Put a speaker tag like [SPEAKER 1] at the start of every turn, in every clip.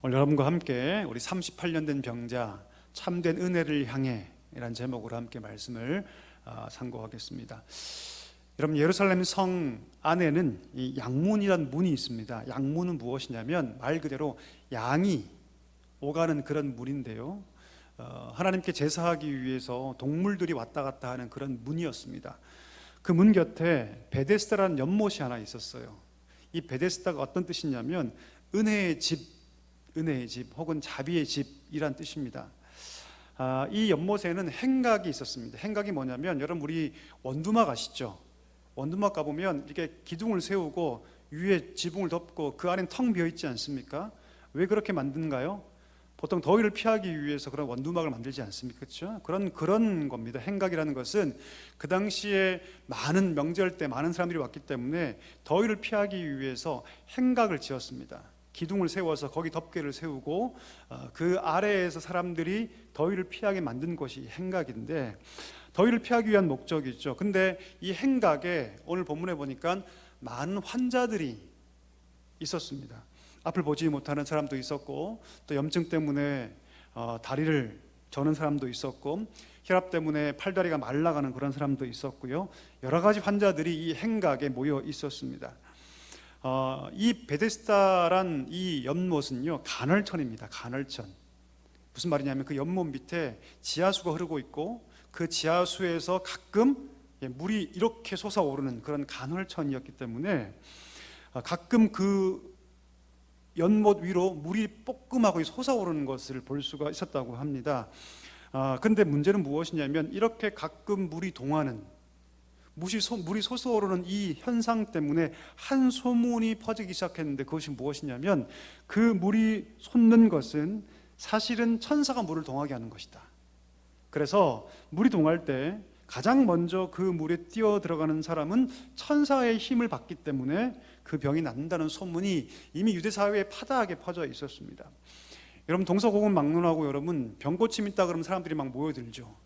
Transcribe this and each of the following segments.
[SPEAKER 1] 오늘 여러분과 함께 우리 38년 된 병자 참된 은혜를 향해 이란 제목으로 함께 말씀을 아, 상고하겠습니다. 여러분 예루살렘 성 안에는 이 양문이란 문이 있습니다. 양문은 무엇이냐면 말 그대로 양이 오가는 그런 문인데요. 어, 하나님께 제사하기 위해서 동물들이 왔다 갔다 하는 그런 문이었습니다. 그 문 곁에 베데스다라는 연못이 하나 있었어요. 이 베데스다가 어떤 뜻이냐면 은혜의 집 은혜의 집 혹은 자비의 집이란 뜻입니다. 아, 이 연못에는 행각이 있었습니다. 행각이 뭐냐면 여러분 우리 원두막 아시죠? 원두막 가보면 이렇게 기둥을 세우고 위에 지붕을 덮고 그 안엔 텅 비어 있지 않습니까? 왜 그렇게 만드는가요? 보통 더위를 피하기 위해서 그런 원두막을 만들지 않습니까? 그렇죠? 그런 그런 겁니다. 행각이라는 것은 그 당시에 많은 명절 때 많은 사람들이 왔기 때문에 더위를 피하기 위해서 행각을 지었습니다. 기둥을 세워서 거기 덮개를 세우고 어, 그 아래에서 사람들이 더위를 피하게 만든 것이 행각인데 더위를 피하기 위한 목적이죠. 근데 이 행각에 오늘 본문에 보니까 많은 환자들이 있었습니다. 앞을 보지 못하는 사람도 있었고 또 염증 때문에 어, 다리를 저는 사람도 있었고 혈압 때문에 팔다리가 말라가는 그런 사람도 있었고요. 여러 가지 환자들이 이 행각에 모여 있었습니다. 어, 이 베데스다란 이 연못은요 간헐천입니다. 간헐천 무슨 말이냐면 그 연못 밑에 지하수가 흐르고 있고 그 지하수에서 가끔 예, 물이 이렇게 솟아오르는 그런 간헐천이었기 때문에 어, 가끔 그 연못 위로 물이 뽀끔하고 솟아오르는 것을 볼 수가 있었다고 합니다. 아, 근데 문제는 무엇이냐면 이렇게 가끔 물이 동하는 물이, 솟아오르는 이 현상 때문에 한 소문이 퍼지기 시작했는데 그것이 무엇이냐면 그 물이 솟는 것은 사실은 천사가 물을 동하게 하는 것이다. 그래서 물이 동할 때 가장 먼저 그 물에 뛰어 들어가는 사람은 천사의 힘을 받기 때문에 그 병이 낫는다는 소문이 이미 유대 사회에 파다하게 퍼져 있었습니다. 여러분 동서고금 막론하고 여러분 병 고침 있다 그러면 사람들이 막 모여들죠.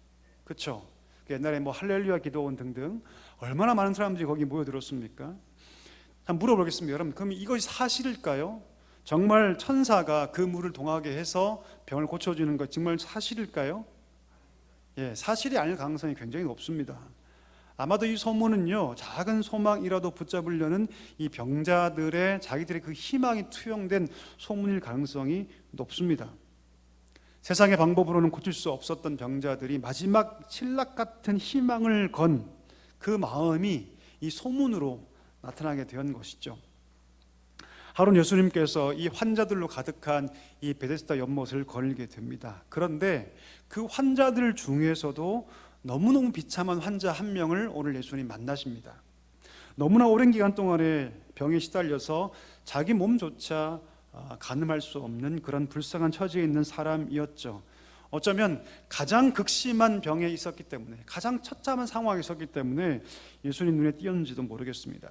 [SPEAKER 1] 그렇죠? 옛날에 뭐 할렐루야 기도원 등등 얼마나 많은 사람들이 거기 모여들었습니까? 한번 물어보겠습니다. 여러분, 그럼 이것이 사실일까요? 정말 천사가 그 물을 동하게 해서 병을 고쳐주는 것 정말 사실일까요? 예, 사실이 아닐 가능성이 굉장히 높습니다. 아마도 이 소문은요, 작은 소망이라도 붙잡으려는 이 병자들의 자기들의 그 희망이 투영된 소문일 가능성이 높습니다. 세상의 방법으로는 고칠 수 없었던 병자들이 마지막 신락 같은 희망을 건 그 마음이 이 소문으로 나타나게 된 것이죠. 하루 예수님께서 이 환자들로 가득한 이 베데스다 연못을 걸게 됩니다. 그런데 그 환자들 중에서도 너무너무 비참한 환자 한 명을 오늘 예수님 만나십니다. 너무나 오랜 기간 동안에 병에 시달려서 자기 몸조차 아, 가늠할 수 없는 그런 불쌍한 처지에 있는 사람이었죠. 어쩌면 가장 극심한 병에 있었기 때문에 가장 처참한 상황에 있었기 때문에 예수님 눈에 띄었는지도 모르겠습니다.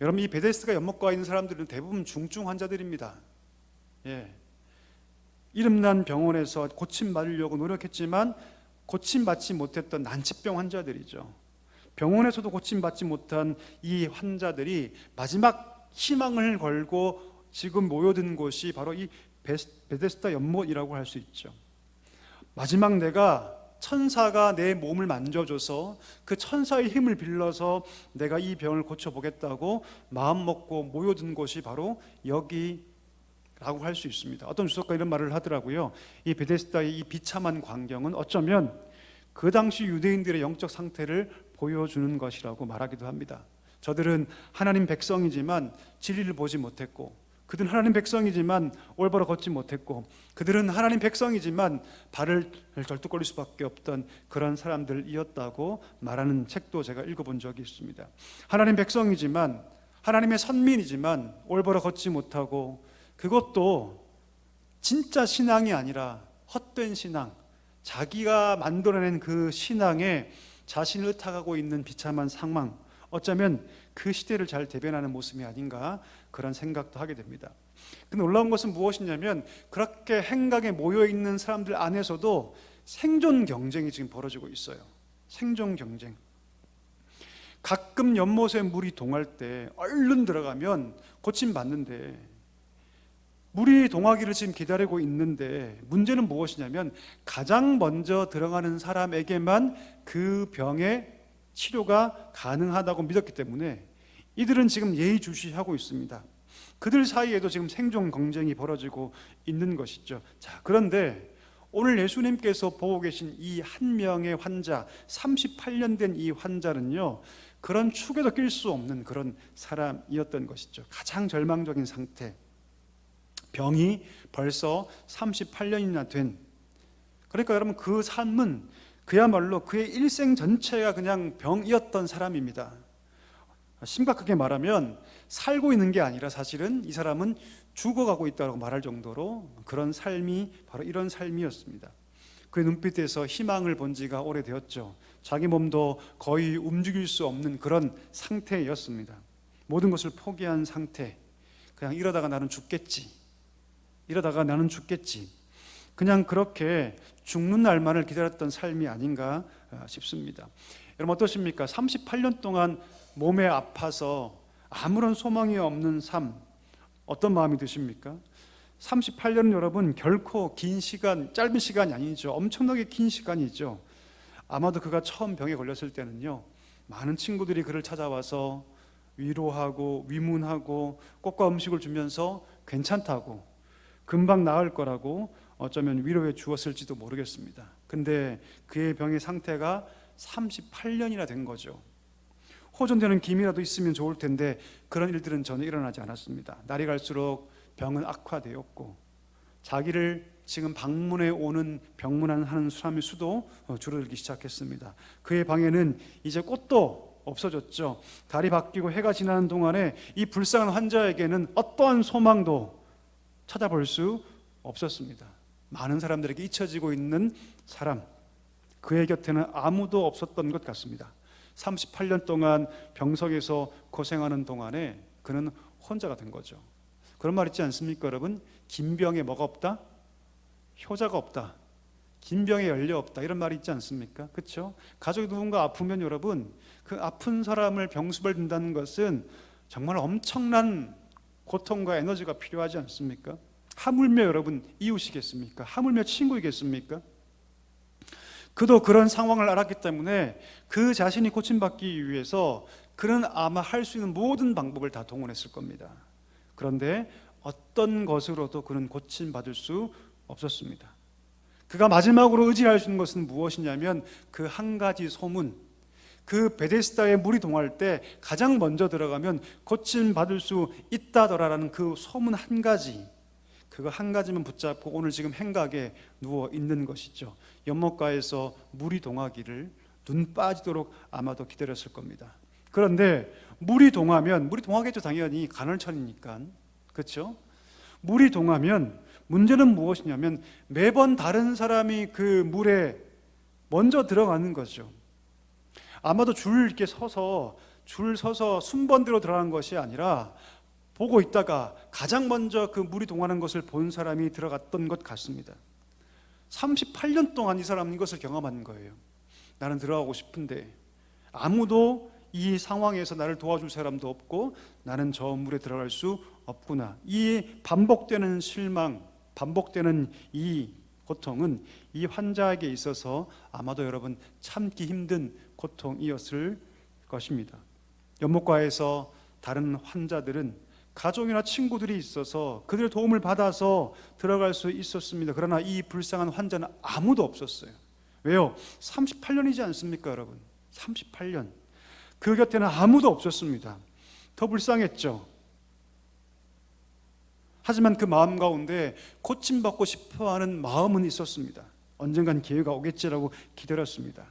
[SPEAKER 1] 여러분 이 베데스가 연못가에 있는 사람들은 대부분 중증 환자들입니다. 예. 이름난 병원에서 고침 받으려고 노력했지만 고침 받지 못했던 난치병 환자들이죠. 병원에서도 고침 받지 못한 이 환자들이 마지막 희망을 걸고 지금 모여든 곳이 바로 이 베데스다 연못이라고 할 수 있죠. 마지막 내가 천사가 내 몸을 만져줘서 그 천사의 힘을 빌려서 내가 이 병을 고쳐보겠다고 마음 먹고 모여든 곳이 바로 여기라고 할 수 있습니다. 어떤 주석가 이런 말을 하더라고요. 이 베데스다의 이 비참한 광경은 어쩌면 그 당시 유대인들의 영적 상태를 보여주는 것이라고 말하기도 합니다. 저들은 하나님 백성이지만 진리를 보지 못했고 그들은 하나님 백성이지만 올바로 걷지 못했고 그들은 하나님 백성이지만 발을 절뚝거릴 수밖에 없던 그런 사람들이었다고 말하는 책도 제가 읽어본 적이 있습니다. 하나님 백성이지만 하나님의 선민이지만 올바로 걷지 못하고 그것도 진짜 신앙이 아니라 헛된 신앙, 자기가 만들어낸 그 신앙에 자신을 의탁하고 있는 비참한 상황, 어쩌면 그 시대를 잘 대변하는 모습이 아닌가 그런 생각도 하게 됩니다. 근데 놀라운 것은 무엇이냐면 그렇게 행각에 모여 있는 사람들 안에서도 생존 경쟁이 지금 벌어지고 있어요. 생존 경쟁. 가끔 연못에 물이 동할 때 얼른 들어가면 고침 받는데 물이 동하기를 지금 기다리고 있는데 문제는 무엇이냐면 가장 먼저 들어가는 사람에게만 그 병의 치료가 가능하다고 믿었기 때문에 이들은 지금 예의주시하고 있습니다. 그들 사이에도 지금 생존 경쟁이 벌어지고 있는 것이죠. 자, 그런데 오늘 예수님께서 보고 계신 이 한 명의 환자, 38년 된 이 환자는요, 그런 축에도 낄 수 없는 그런 사람이었던 것이죠. 가장 절망적인 상태. 병이 벌써 38년이나 된. 그러니까 여러분 그 삶은 그야말로 그의 일생 전체가 그냥 병이었던 사람입니다. 심각하게 말하면 살고 있는 게 아니라 사실은 이 사람은 죽어가고 있다고 말할 정도로 그런 삶이 바로 이런 삶이었습니다. 그의 눈빛에서 희망을 본 지가 오래되었죠. 자기 몸도 거의 움직일 수 없는 그런 상태였습니다. 모든 것을 포기한 상태. 그냥 이러다가 나는 죽겠지. 이러다가 나는 죽겠지. 그냥 그렇게 죽는 날만을 기다렸던 삶이 아닌가 싶습니다. 여러분 어떠십니까? 38년 동안 몸에 아파서 아무런 소망이 없는 삶 어떤 마음이 드십니까? 38년 여러분 결코 긴 시간, 짧은 시간이 아니죠. 엄청나게 긴 시간이죠. 아마도 그가 처음 병에 걸렸을 때는요. 많은 친구들이 그를 찾아와서 위로하고 위문하고 꽃과 음식을 주면서 괜찮다고 금방 나을 거라고 어쩌면 위로해 주었을지도 모르겠습니다. 근데 그의 병의 상태가 38년이나 된 거죠. 호전되는 기미라도 있으면 좋을 텐데 그런 일들은 전혀 일어나지 않았습니다. 날이 갈수록 병은 악화되었고 자기를 지금 방문해 오는 병문안 사람의 수도 줄어들기 시작했습니다. 그의 방에는 이제 꽃도 없어졌죠. 달이 바뀌고 해가 지나는 동안에 이 불쌍한 환자에게는 어떠한 소망도 찾아볼 수 없었습니다. 많은 사람들에게 잊혀지고 있는 사람, 그의 곁에는 아무도 없었던 것 같습니다. 38년 동안 병석에서 고생하는 동안에 그는 혼자가 된 거죠. 그런 말 있지 않습니까, 여러분? 김병에 뭐가 없다? 효자가 없다. 김병에 연료 없다. 이런 말이 있지 않습니까? 그렇죠? 가족이 누군가 아프면 여러분, 그 아픈 사람을 병수를 든다는 것은 정말 엄청난 고통과 에너지가 필요하지 않습니까? 하물며 여러분 이웃이겠습니까? 하물며 친구이겠습니까? 그도 그런 상황을 알았기 때문에 그 자신이 고침받기 위해서 그는 아마 할 수 있는 모든 방법을 다 동원했을 겁니다. 그런데 어떤 것으로도 그는 고침받을 수 없었습니다. 그가 마지막으로 의지할 수 있는 것은 무엇이냐면 그 한 가지 소문, 그 베데스다에 물이 동할 때 가장 먼저 들어가면 고침 받을 수 있다더라라는 그 소문 한 가지, 그거 한 가지만 붙잡고 오늘 지금 행각에 누워 있는 것이죠. 연못가에서 물이 동하기를 눈 빠지도록 아마도 기다렸을 겁니다. 그런데 물이 동하면 물이 동하겠죠 당연히 간헐천이니까 그렇죠? 물이 동하면 문제는 무엇이냐면 매번 다른 사람이 그 물에 먼저 들어가는 거죠. 아마도 줄 이렇게 서서 줄 서서 순번대로 들어가는 것이 아니라 보고 있다가 가장 먼저 그 물이 동하는 것을 본 사람이 들어갔던 것 같습니다. 38년 동안 이 사람은 이것을 경험한 거예요. 나는 들어가고 싶은데 아무도 이 상황에서 나를 도와줄 사람도 없고 나는 저 물에 들어갈 수 없구나. 이 반복되는 실망, 반복되는 이 고통은 이 환자에게 있어서 아마도 여러분 참기 힘든 고통이었을 것입니다. 연못가에서 다른 환자들은 가족이나 친구들이 있어서 그들의 도움을 받아서 들어갈 수 있었습니다. 그러나 이 불쌍한 환자는 아무도 없었어요. 왜요? 38년이지 않습니까, 여러분? 38년. 그 곁에는 아무도 없었습니다. 더 불쌍했죠. 하지만 그 마음 가운데 고침받고 싶어 하는 마음은 있었습니다. 언젠간 기회가 오겠지라고 기다렸습니다.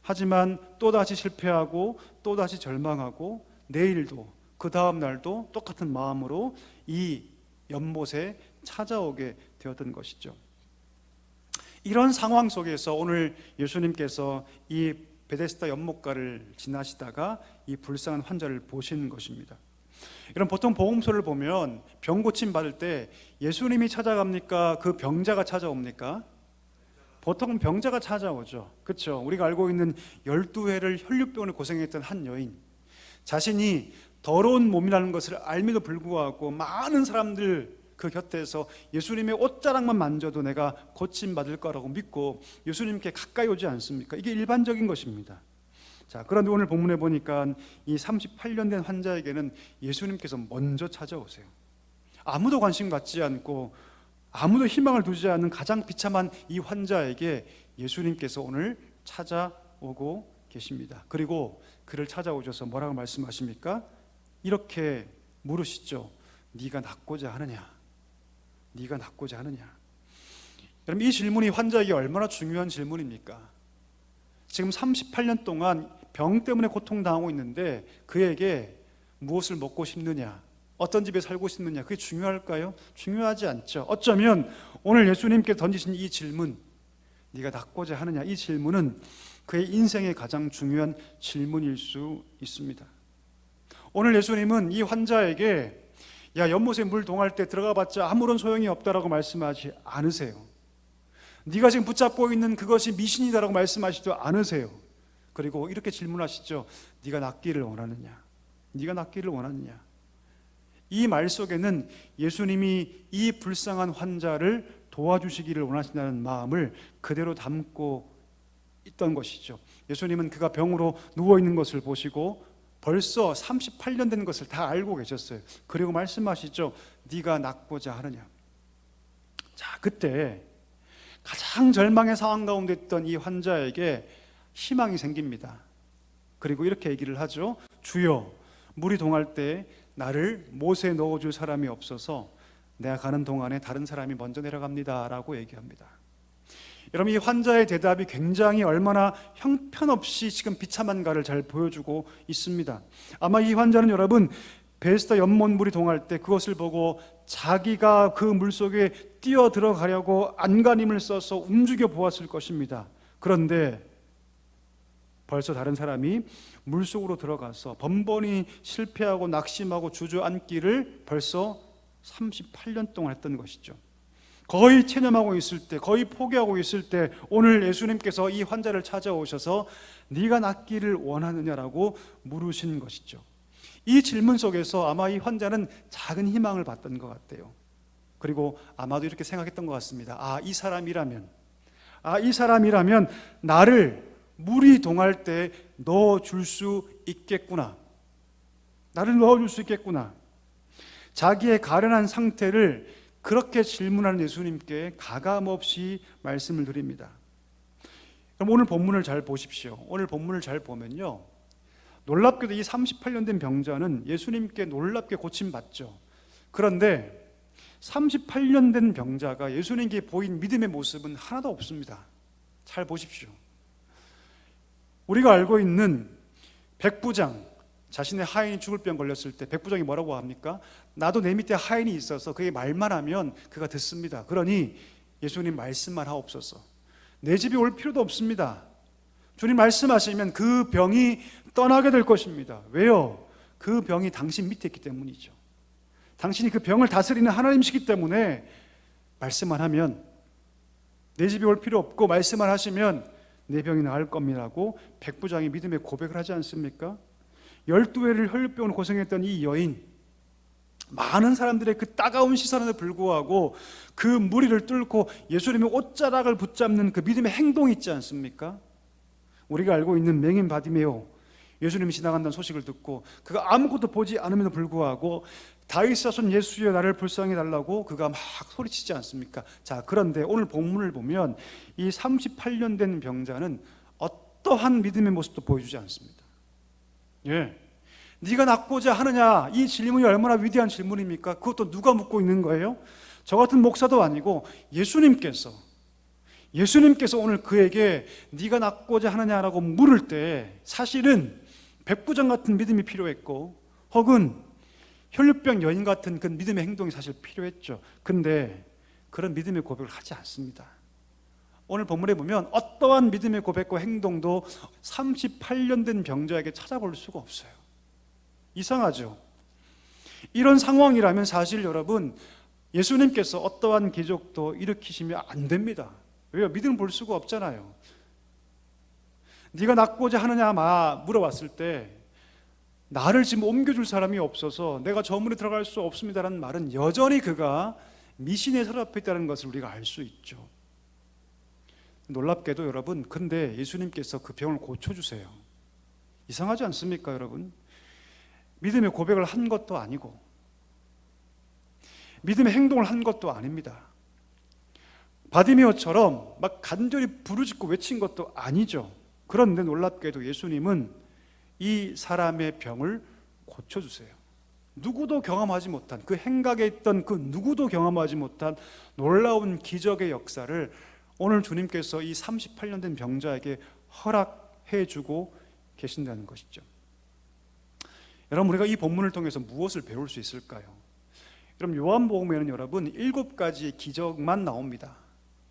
[SPEAKER 1] 하지만 또다시 실패하고 또다시 절망하고 내일도 그 다음 날도 똑같은 마음으로 이 연못에 찾아오게 되었던 것이죠. 이런 상황 속에서 오늘 예수님께서 이 베데스다 연못가를 지나시다가 이 불쌍한 환자를 보시는 것입니다. 이런 보통 보험소를 보면 병 고침 받을 때 예수님이 찾아갑니까? 그 병자가 찾아옵니까? 보통 병자가 찾아오죠. 그렇죠? 우리가 알고 있는 12회를 혈류병을 고생했던 한 여인. 자신이 더러운 몸이라는 것을 알미도 불구하고 많은 사람들 그 곁에서 예수님의 옷자락만 만져도 내가 고침 받을 거라고 믿고 예수님께 가까이 오지 않습니까? 이게 일반적인 것입니다. 자, 그런데 오늘 본문에 보니까 이 38년 된 환자에게는 예수님께서 먼저 찾아오세요. 아무도 관심 갖지 않고 아무도 희망을 두지 않는 가장 비참한 이 환자에게 예수님께서 오늘 찾아오고 계십니다. 그리고 그를 찾아오셔서 뭐라고 말씀하십니까? 이렇게 물으시죠. 네가 낫고자 하느냐? 네가 낫고자 하느냐? 여러분 이 질문이 환자에게 얼마나 중요한 질문입니까? 지금 38년 동안 병 때문에 고통당하고 있는데 그에게 무엇을 먹고 싶느냐? 어떤 집에 살고 싶느냐? 그게 중요할까요? 중요하지 않죠. 어쩌면 오늘 예수님께 던지신 이 질문, 네가 낫고자 하느냐? 이 질문은 그의 인생의 가장 중요한 질문일 수 있습니다. 오늘 예수님은 이 환자에게 야 연못에 물 동할 때 들어가 봤자 아무런 소용이 없다라고 말씀하지 않으세요. 네가 지금 붙잡고 있는 그것이 미신이다라고 말씀하시지도 않으세요. 그리고 이렇게 질문하시죠. 네가 낫기를 원하느냐? 네가 낫기를 원하느냐? 이 말 속에는 예수님이 이 불쌍한 환자를 도와주시기를 원하신다는 마음을 그대로 담고 있던 것이죠. 예수님은 그가 병으로 누워 있는 것을 보시고 벌써 38년 된 것을 다 알고 계셨어요. 그리고 말씀하시죠. 네가 낫고자 하느냐. 자, 그때 가장 절망의 상황 가운데 있던 이 환자에게 희망이 생깁니다. 그리고 이렇게 얘기를 하죠. 주여, 물이 동할 때 나를 못에 넣어줄 사람이 없어서 내가 가는 동안에 다른 사람이 먼저 내려갑니다 라고 얘기합니다. 여러분 이 환자의 대답이 굉장히 얼마나 형편없이 지금 비참한가를 잘 보여주고 있습니다. 아마 이 환자는 여러분 베스타 연못물이 동할 때 그것을 보고 자기가 그 물 속에 뛰어 들어가려고 안간힘을 써서 움직여 보았을 것입니다. 그런데 벌써 다른 사람이 물 속으로 들어가서 번번이 실패하고 낙심하고 주저앉기를 벌써 38년 동안 했던 것이죠. 거의 체념하고 있을 때, 거의 포기하고 있을 때 오늘 예수님께서 이 환자를 찾아오셔서 네가 낫기를 원하느냐라고 물으신 것이죠. 이 질문 속에서 아마 이 환자는 작은 희망을 봤던 것 같아요. 그리고 아마도 이렇게 생각했던 것 같습니다. 아, 이 사람이라면, 아, 이 사람이라면 나를 물이 동할 때 넣어줄 수 있겠구나. 나를 넣어줄 수 있겠구나. 자기의 가련한 상태를 그렇게 질문하는 예수님께 가감없이 말씀을 드립니다. 그럼 오늘 본문을 잘 보십시오. 오늘 본문을 잘 보면요. 놀랍게도 이 38년 된 병자는 예수님께 놀랍게 고침받죠. 그런데 38년 된 병자가 예수님께 보인 믿음의 모습은 하나도 없습니다. 잘 보십시오. 우리가 알고 있는 백부장 자신의 하인이 죽을 병 걸렸을 때 백부장이 뭐라고 합니까? 나도 내 밑에 하인이 있어서 그게 말만 하면 그가 듣습니다. 그러니 예수님 말씀만 하옵소서. 내 집에 올 필요도 없습니다. 주님 말씀하시면 그 병이 떠나게 될 것입니다. 왜요? 그 병이 당신 밑에 있기 때문이죠. 당신이 그 병을 다스리는 하나님이시기 때문에 말씀만 하면 내 집에 올 필요 없고 말씀만 하시면 내 병이 나을 겁니다고 백부장이 믿음의 고백을 하지 않습니까? 열두 해를 혈육병으로 고생했던 이 여인 많은 사람들의 그 따가운 시선에도 불구하고 그 무리를 뚫고 예수님의 옷자락을 붙잡는 그 믿음의 행동이 있지 않습니까? 우리가 알고 있는 맹인 바디메오 예수님이 지나간다는 소식을 듣고 그가 아무것도 보지 않음에도 불구하고 다윗 사손 예수여 나를 불쌍히 달라고 그가 막 소리치지 않습니까? 자 그런데 오늘 본문을 보면 이 38년 된 병자는 어떠한 믿음의 모습도 보여주지 않습니다. 예. 네가 낫고자 하느냐 이 질문이 얼마나 위대한 질문입니까? 그것도 누가 묻고 있는 거예요? 저 같은 목사도 아니고 예수님께서 예수님께서 오늘 그에게 네가 낫고자 하느냐라고 물을 때 사실은 백부장 같은 믿음이 필요했고 혹은 혈류병 여인 같은 그 믿음의 행동이 사실 필요했죠. 근데 그런 믿음의 고백을 하지 않습니다. 오늘 본문에 보면 어떠한 믿음의 고백과 행동도 38년 된 병자에게 찾아볼 수가 없어요. 이상하죠. 이런 상황이라면 사실 여러분 예수님께서 어떠한 기적도 일으키시면 안 됩니다. 왜요? 믿음 볼 수가 없잖아요. 네가 낫고자 하느냐 마 물어봤을 때 나를 지금 옮겨줄 사람이 없어서 내가 저 문에 들어갈 수 없습니다라는 말은 여전히 그가 미신에 사로잡혀 있다는 것을 우리가 알 수 있죠. 놀랍게도 여러분, 근데 예수님께서 그 병을 고쳐주세요. 이상하지 않습니까, 여러분? 믿음의 고백을 한 것도 아니고, 믿음의 행동을 한 것도 아닙니다. 바디메어처럼 막 간절히 부르짖고 외친 것도 아니죠. 그런데 놀랍게도 예수님은 이 사람의 병을 고쳐주세요. 누구도 경험하지 못한 그 행각에 있던 그 누구도 경험하지 못한 놀라운 기적의 역사를 오늘 주님께서 이 38년 된 병자에게 허락해 주고 계신다는 것이죠. 여러분 우리가 이 본문을 통해서 무엇을 배울 수 있을까요? 여러분 요한복음에는 여러분 일곱 가지의 기적만 나옵니다.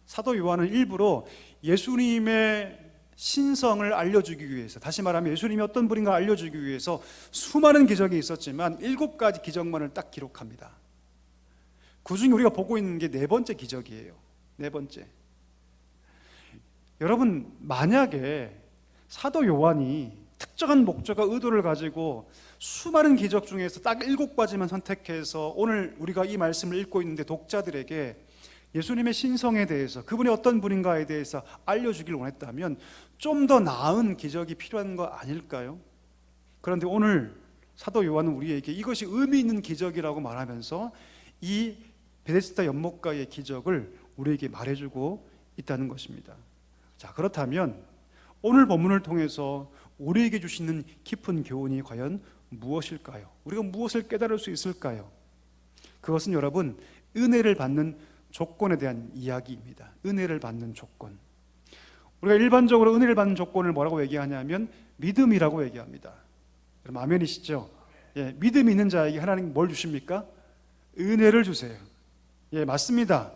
[SPEAKER 1] 사도 요한은 일부러 예수님의 신성을 알려주기 위해서 다시 말하면 예수님이 어떤 분인가 알려주기 위해서 수많은 기적이 있었지만 일곱 가지 기적만을 딱 기록합니다. 그 중에 우리가 보고 있는 게 네 번째 기적이에요. 네 번째. 여러분 만약에 사도 요한이 특정한 목적과 의도를 가지고 수많은 기적 중에서 딱 일곱 가지만 선택해서 오늘 우리가 이 말씀을 읽고 있는데 독자들에게 예수님의 신성에 대해서 그분이 어떤 분인가에 대해서 알려주길 원했다면 좀 더 나은 기적이 필요한 거 아닐까요? 그런데 오늘 사도 요한은 우리에게 이것이 의미 있는 기적이라고 말하면서 이 베데스다 연못가의 기적을 우리에게 말해주고 있다는 것입니다. 자 그렇다면 오늘 본문을 통해서 우리에게 주시는 깊은 교훈이 과연 무엇일까요? 우리가 무엇을 깨달을 수 있을까요? 그것은 여러분 은혜를 받는 조건에 대한 이야기입니다. 은혜를 받는 조건. 우리가 일반적으로 은혜를 받는 조건을 뭐라고 얘기하냐면 믿음이라고 얘기합니다. 여러분 아멘이시죠? 예, 믿음이 있는 자에게 하나님 뭘 주십니까? 은혜를 주세요. 예, 맞습니다.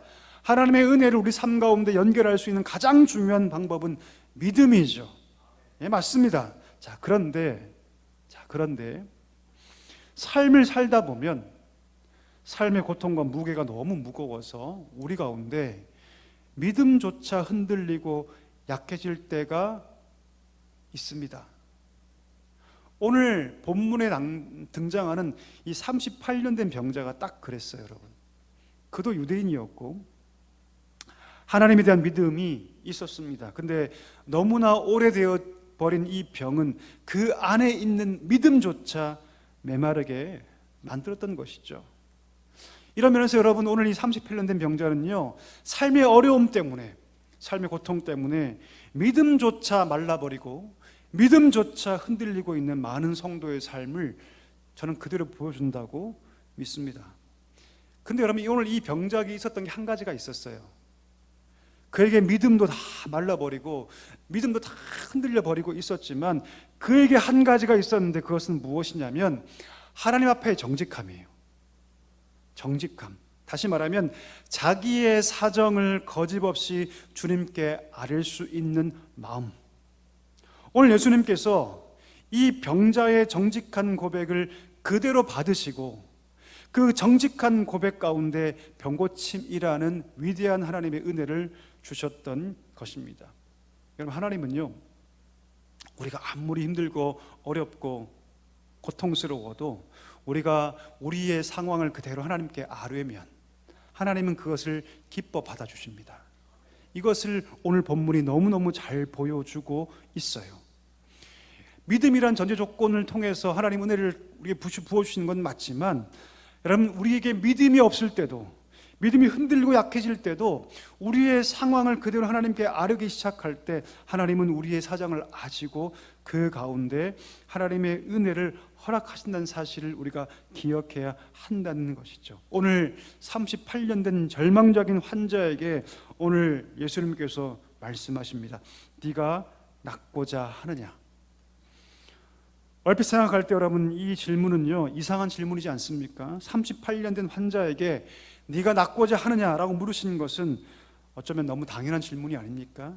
[SPEAKER 1] 하나님의 은혜를 우리 삶 가운데 연결할 수 있는 가장 중요한 방법은 믿음이죠. 예, 맞습니다. 자, 그런데 자, 그런데 삶을 살다 보면 삶의 고통과 무게가 너무 무거워서 우리 가운데 믿음조차 흔들리고 약해질 때가 있습니다. 오늘 본문에 등장하는 이 38년 된 병자가 딱 그랬어요, 여러분. 그도 유대인이었고 하나님에 대한 믿음이 있었습니다. 근데 너무나 오래되어 버린 이 병은 그 안에 있는 믿음조차 메마르게 만들었던 것이죠. 이런 면에서 여러분 오늘 이 38년 된 병자는요 삶의 어려움 때문에 삶의 고통 때문에 믿음조차 말라버리고 믿음조차 흔들리고 있는 많은 성도의 삶을 저는 그대로 보여준다고 믿습니다. 근데 여러분 오늘 이 병작이 있었던 게 한 가지가 있었어요. 그에게 믿음도 다 말라버리고 믿음도 다 흔들려 버리고 있었지만 그에게 한 가지가 있었는데 그것은 무엇이냐면 하나님 앞에 정직함이에요. 정직함. 다시 말하면 자기의 사정을 거짓 없이 주님께 아릴 수 있는 마음. 오늘 예수님께서 이 병자의 정직한 고백을 그대로 받으시고 그 정직한 고백 가운데 병고침이라는 위대한 하나님의 은혜를 주셨던 것입니다. 여러분 하나님은요 우리가 아무리 힘들고 어렵고 고통스러워도 우리가 우리의 상황을 그대로 하나님께 아뢰면 하나님은 그것을 기뻐 받아 주십니다. 이것을 오늘 본문이 너무너무 잘 보여주고 있어요. 믿음이란 전제 조건을 통해서 하나님 은혜를 우리에게 부어 주시는 건 맞지만 여러분 우리에게 믿음이 없을 때도 믿음이 흔들리고 약해질 때도 우리의 상황을 그대로 하나님께 아뢰기 시작할 때 하나님은 우리의 사정을 아시고 그 가운데 하나님의 은혜를 허락하신다는 사실을 우리가 기억해야 한다는 것이죠. 오늘 38년 된 절망적인 환자에게 오늘 예수님께서 말씀하십니다. 네가 낫고자 하느냐? 얼핏 생각할 때 여러분 이 질문은요 이상한 질문이지 않습니까? 38년 된 환자에게 네가 낫고자 하느냐라고 물으시는 것은 어쩌면 너무 당연한 질문이 아닙니까?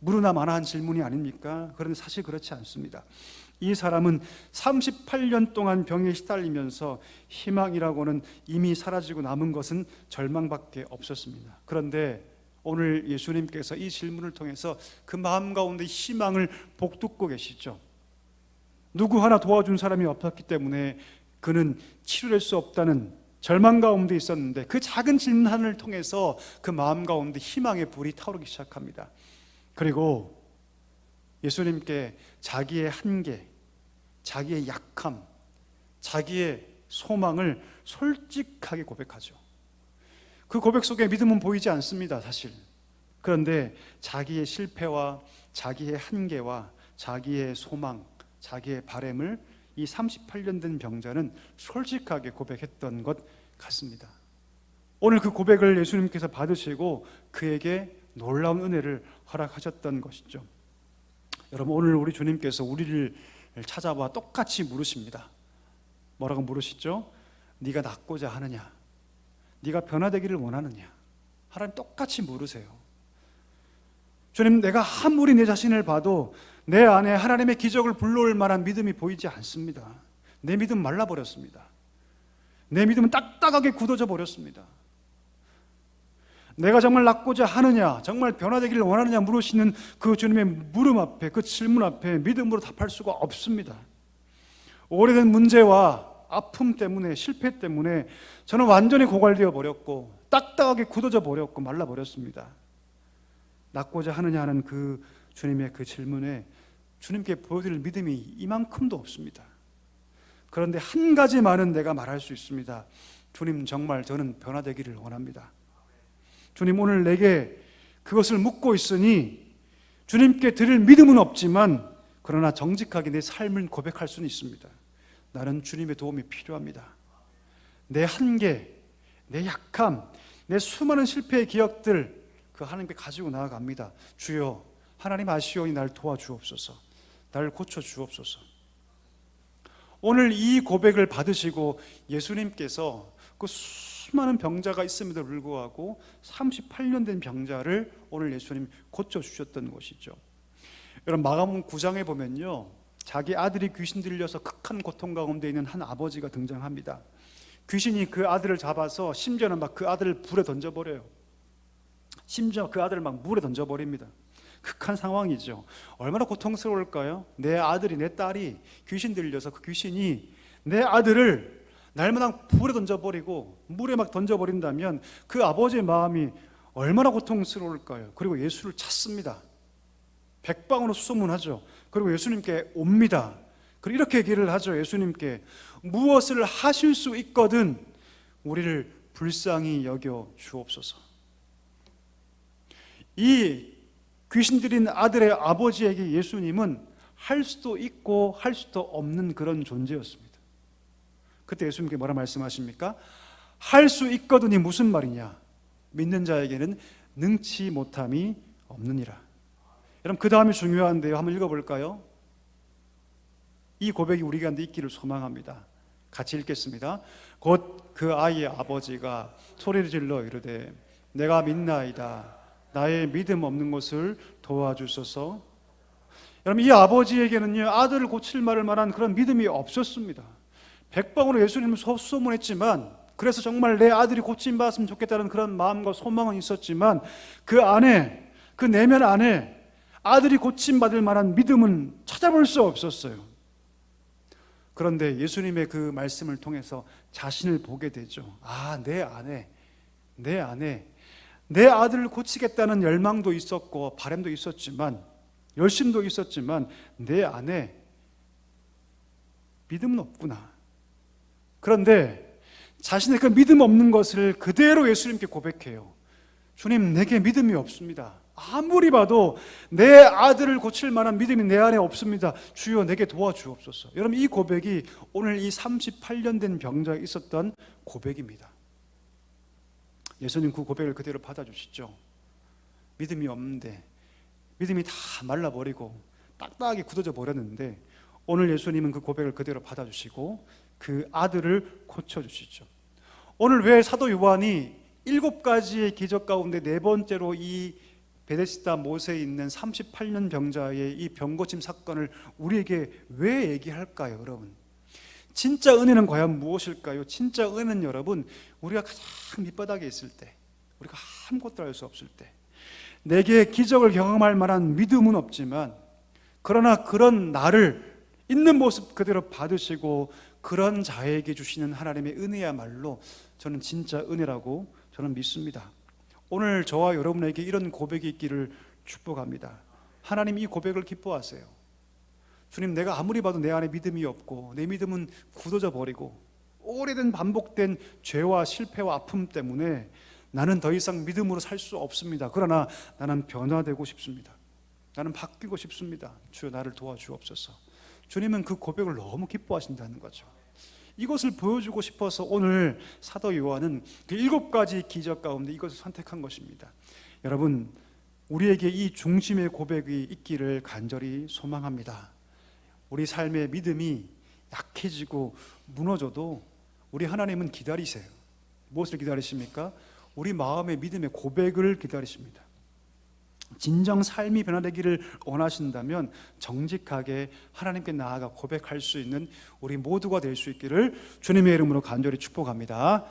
[SPEAKER 1] 물으나 마나한 질문이 아닙니까? 그런데 사실 그렇지 않습니다. 이 사람은 38년 동안 병에 시달리면서 희망이라고는 이미 사라지고 남은 것은 절망밖에 없었습니다. 그런데 오늘 예수님께서 이 질문을 통해서 그 마음 가운데 희망을 복돋고 계시죠. 누구 하나 도와준 사람이 없었기 때문에 그는 치료할 수 없다는 절망 가운데 있었는데 그 작은 질문 하나를 통해서 그 마음 가운데 희망의 불이 타오르기 시작합니다. 그리고 예수님께 자기의 한계, 자기의 약함, 자기의 소망을 솔직하게 고백하죠. 그 고백 속에 믿음은 보이지 않습니다, 사실. 그런데 자기의 실패와 자기의 한계와 자기의 소망, 자기의 바램을 이 38년 된 병자는 솔직하게 고백했던 것 같습니다. 오늘 그 고백을 예수님께서 받으시고 그에게 놀라운 은혜를 허락하셨던 것이죠. 여러분 오늘 우리 주님께서 우리를 찾아와 똑같이 물으십니다. 뭐라고 물으시죠? 네가 낫고자 하느냐? 네가 변화되기를 원하느냐? 하나님 똑같이 물으세요. 주님, 내가 아무리 내 자신을 봐도 내 안에 하나님의 기적을 불러올 만한 믿음이 보이지 않습니다. 내 믿음 말라버렸습니다. 내 믿음은 딱딱하게 굳어져 버렸습니다. 내가 정말 낫고자 하느냐, 정말 변화되기를 원하느냐 물으시는 그 주님의 물음 앞에, 그 질문 앞에 믿음으로 답할 수가 없습니다. 오래된 문제와 아픔 때문에, 실패 때문에 저는 완전히 고갈되어 버렸고, 딱딱하게 굳어져 버렸고, 말라 버렸습니다. 낫고자 하느냐 하는 그 주님의 그 질문에 주님께 보여드릴 믿음이 이만큼도 없습니다. 그런데 한 가지만은 내가 말할 수 있습니다. 주님 정말 저는 변화되기를 원합니다. 주님 오늘 내게 그것을 묻고 있으니 주님께 드릴 믿음은 없지만 그러나 정직하게 내 삶을 고백할 수는 있습니다. 나는 주님의 도움이 필요합니다. 내 한계, 내 약함, 내 수많은 실패의 기억들 그 하나님께 가지고 나아갑니다. 주여 하나님 아시오니 날 도와주옵소서. 나를 고쳐 주옵소서. 오늘 이 고백을 받으시고 예수님께서 그 수많은 병자가 있음에도 불구하고 38년 된 병자를 오늘 예수님 고쳐 주셨던 것이죠. 여러분 마가복음 9장에 보면요. 자기 아들이 귀신 들려서 극한 고통 가운데 있는 한 아버지가 등장합니다. 귀신이 그 아들을 잡아서 심지어는 막 그 아들을 불에 던져 버려요. 심지어 그 아들을 막 물에 던져 버립니다. 극한 상황이죠. 얼마나 고통스러울까요? 내 아들이 내 딸이 귀신 들려서 그 귀신이 내 아들을 날마다 불에 던져버리고 물에 막 던져버린다면 그 아버지의 마음이 얼마나 고통스러울까요? 그리고 예수를 찾습니다. 백방으로 수소문하죠. 그리고 예수님께 옵니다. 그리고 이렇게 얘기를 하죠. 예수님께 무엇을 하실 수 있거든 우리를 불쌍히 여겨 주옵소서. 이 귀신 들인 아들의 아버지에게 예수님은 할 수도 있고 할 수도 없는 그런 존재였습니다. 그때 예수님께 뭐라 말씀하십니까? 할 수 있거든이 무슨 말이냐? 믿는 자에게는 능치 못함이 없느니라. 여러분 그 다음이 중요한데요. 한번 읽어볼까요? 이 고백이 우리 가운데 있기를 소망합니다. 같이 읽겠습니다. 곧 그 아이의 아버지가 소리를 질러 이르되 내가 믿나이다. 나의 믿음 없는 것을 도와주소서. 여러분 이 아버지에게는요 아들을 고칠 말을 만한 그런 믿음이 없었습니다. 백방으로 예수님을 소문했지만 그래서 정말 내 아들이 고침 받았으면 좋겠다는 그런 마음과 소망은 있었지만 그 안에 그 내면 안에 아들이 고침 받을 만한 믿음은 찾아볼 수 없었어요. 그런데 예수님의 그 말씀을 통해서 자신을 보게 되죠. 아, 내 안에 내 안에 내 아들을 고치겠다는 열망도 있었고 바람도 있었지만 열심도 있었지만 내 안에 믿음은 없구나. 그런데 자신의 그 믿음 없는 것을 그대로 예수님께 고백해요. 주님, 내게 믿음이 없습니다. 아무리 봐도 내 아들을 고칠 만한 믿음이 내 안에 없습니다. 주여 내게 도와주옵소서. 여러분 이 고백이 오늘 이 38년 된 병자에 있었던 고백입니다. 예수님 그 고백을 그대로 받아주시죠. 믿음이 없는데 믿음이 다 말라버리고 딱딱하게 굳어져 버렸는데 오늘 예수님은 그 고백을 그대로 받아주시고 그 아들을 고쳐주시죠. 오늘 왜 사도 요한이 일곱 가지의 기적 가운데 네 번째로 이 베데스다 못에 있는 38년 병자의 이 병고침 사건을 우리에게 왜 얘기할까요, 여러분? 진짜 은혜는 과연 무엇일까요? 진짜 은혜는 여러분, 우리가 가장 밑바닥에 있을 때, 우리가 아무것도 할수 없을 때, 내게 기적을 경험할 만한 믿음은 없지만, 그러나 그런 나를 있는 모습 그대로 받으시고 그런 자에게 주시는 하나님의 은혜야말로 저는 진짜 은혜라고 저는 믿습니다. 오늘 저와 여러분에게 이런 고백이 있기를 축복합니다. 하나님 이 고백을 기뻐하세요. 주님, 내가 아무리 봐도 내 안에 믿음이 없고 내 믿음은 굳어져 버리고 오래된 반복된 죄와 실패와 아픔 때문에 나는 더 이상 믿음으로 살 수 없습니다. 그러나 나는 변화되고 싶습니다. 나는 바뀌고 싶습니다. 주여 나를 도와주옵소서. 주님은 그 고백을 너무 기뻐하신다는 거죠. 이것을 보여주고 싶어서 오늘 사도 요한은 그 일곱 가지 기적 가운데 이것을 선택한 것입니다. 여러분, 우리에게 이 중심의 고백이 있기를 간절히 소망합니다. 우리 삶의 믿음이 약해지고 무너져도 우리 하나님은 기다리세요. 무엇을 기다리십니까? 우리 마음의 믿음의 고백을 기다리십니다. 진정 삶이 변화되기를 원하신다면 정직하게 하나님께 나아가 고백할 수 있는 우리 모두가 될 수 있기를 주님의 이름으로 간절히 축복합니다.